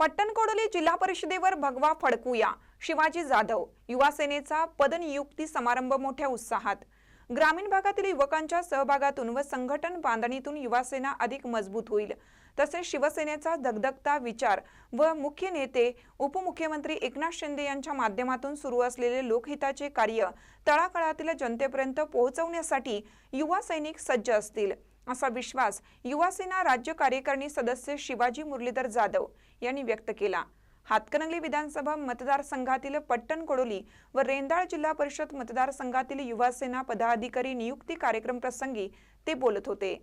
पट्टणकोडोली जिल्हा परिषदेवर भगवा फडकूया. शिवाजी जाधव युवा सेनेचा पदनियुक्ती समारंभ मोठ्या उत्साहात. ग्रामीण भागातील युवकांच्या सहभागातून व संघटन बांधणीतून युवासेना अधिक मजबूत होईल. तसेच शिवसेनेचा धगधगता विचार व मुख्य नेते उपमुख्यमंत्री एकनाथ शिंदे यांच्या माध्यमातून सुरू असलेले लोकहिताचे कार्य तळागाळातील जनतेपर्यंत पोहोचवण्यासाठी युवा सैनिक सज्ज असतील. असा विश्वास युवासेना राज्य कार्यकारिणी सदस्य शिवाजी मुरलीधर जाधव यांनी व्यक्त केला. हातकणंगले विधानसभा मतदारसंघातील पट्टण कोडोली व रेंदाळ जिल्हा परिषद मतदारसंघातील युवासेना पदाधिकारी नियुक्ती कार्यक्रम प्रसंगी ते बोलत होते.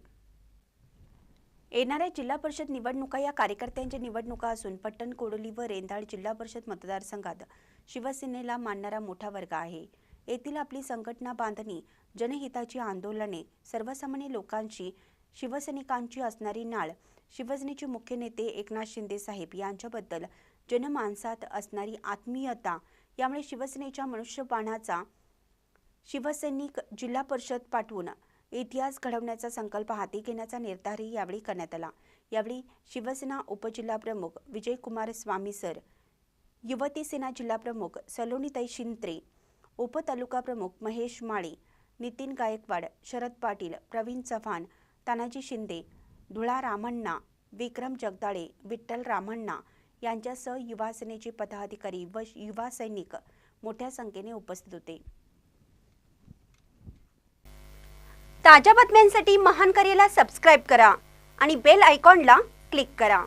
येणाऱ्या जिल्हा परिषद निवडणुका या कार्यकर्त्यांच्या निवडणुका असून पट्टण कोडोली व रेंदाळ जिल्हा परिषद मतदारसंघात शिवसेनेला मानणारा मोठा वर्ग आहे. येथील आपली संघटना बांधणी जनहिताची आंदोलने सर्वसामान्य लोकांची शिवसैनिकांची असणारी नाळ शिवसेनेचे मुख्य नेते एकनाथ शिंदे साहेब यांच्याबद्दल जनमानसात असणारी आत्मीयता यामुळे शिवसेनेच्या मनुष्यबाणाचा शिवसैनिक जिल्हा परिषद पाठवून इतिहास घडवण्याचा संकल्प हाती घेण्याचा निर्धारही यावेळी करण्यात आला. यावेळी शिवसेना उपजिल्हाप्रमुख विजयकुमार स्वामी सर युवती सेना जिल्हाप्रमुख सलोनीताई शिंत्रे उपतालुका प्रमुख महेश माळी नितीन गायकवाड शरद पाटील प्रवीण चव्हाण तानाजी शिंदे धुळा रामण्णा विक्रम जगदाळे विठ्ठल रामण्णा यांच्यासह युवा सेनेचे पदाधिकारी व युवा सैनिक मोठ्या संख्येने उपस्थित होते. ताज्या बातम्यांसाठी महान करेला सबस्क्राईब करा आणि बेल आयकॉनला क्लिक करा.